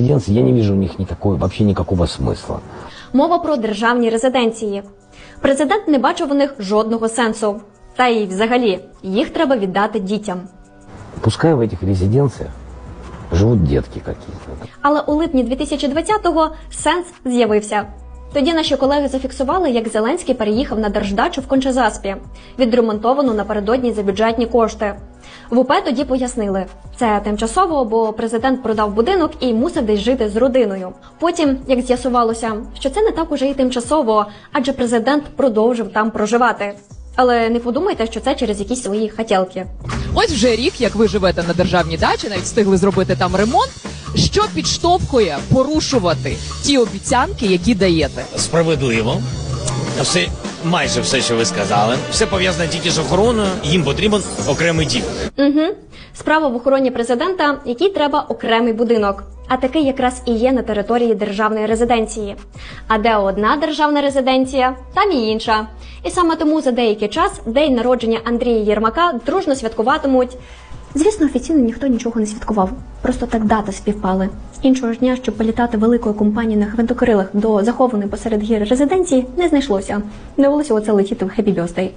резиденции, я не вижу в них никакой, вообще никакого смысла. Мова про державні резиденції. Президент не бачив у них жодного сенсу. Та й взагалі їх треба віддати дітям. Пускай в этих резиденциях живут детки какие-то. Але у липні 2020-го сенс з'явився. Тоді наші колеги зафіксували, як Зеленський переїхав на держдачу в Кончазаспі, відремонтовану напередодні за бюджетні кошти. В УП тоді пояснили, це тимчасово, бо президент продав будинок і мусив десь жити з родиною. Потім, як з'ясувалося, що це не так уже і тимчасово, адже президент продовжив там проживати. Але не подумайте, що це через якісь свої хотілки. Ось вже рік, як ви живете на державній дачі, навіть встигли зробити там ремонт. Що підштовхує порушувати ті обіцянки, які даєте? справедливо. Все, майже все, що ви сказали. Все пов'язане тільки з охороною. Їм потрібен окремий дім. Угу. Справа в охороні президента, якій треба окремий будинок. А такий якраз і є на території державної резиденції. А де одна державна резиденція, там і інша. І саме тому за деякий час день народження Андрія Єрмака дружно святкуватимуть. Звісно, офіційно ніхто нічого не святкував. Просто так дати співпали. Іншого ж дня, щоб політати великою компанією на гвинтокрилах до захованої посеред гір резиденції, не знайшлося. Не вдалося оце летіти в Birthday.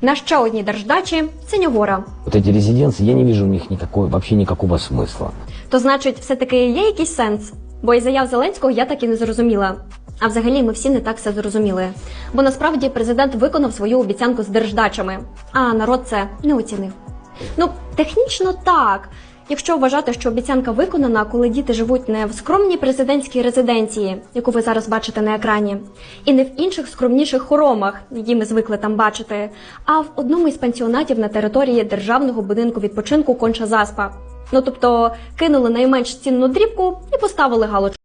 На ще одній держдачі Синьогора. Вот эти резиденции, я не вижу в них никакой, вообще никакого смысла. То значить, все-таки є якийсь сенс? Бо із заяв Зеленського я так і не зрозуміла. А взагалі ми всі не так все зрозуміли. Бо насправді президент виконав свою обіцянку з держдачами, а народ це не оцінив. Ну, технічно так. Якщо вважати, що обіцянка виконана, коли діти живуть не в скромній президентській резиденції, яку ви зараз бачите на екрані, і не в інших скромніших хоромах, які ми звикли там бачити, а в одному із пансіонатів на території державного будинку відпочинку Конча Заспа. Ну тобто кинули найменш цінну дрібку і поставили галочку.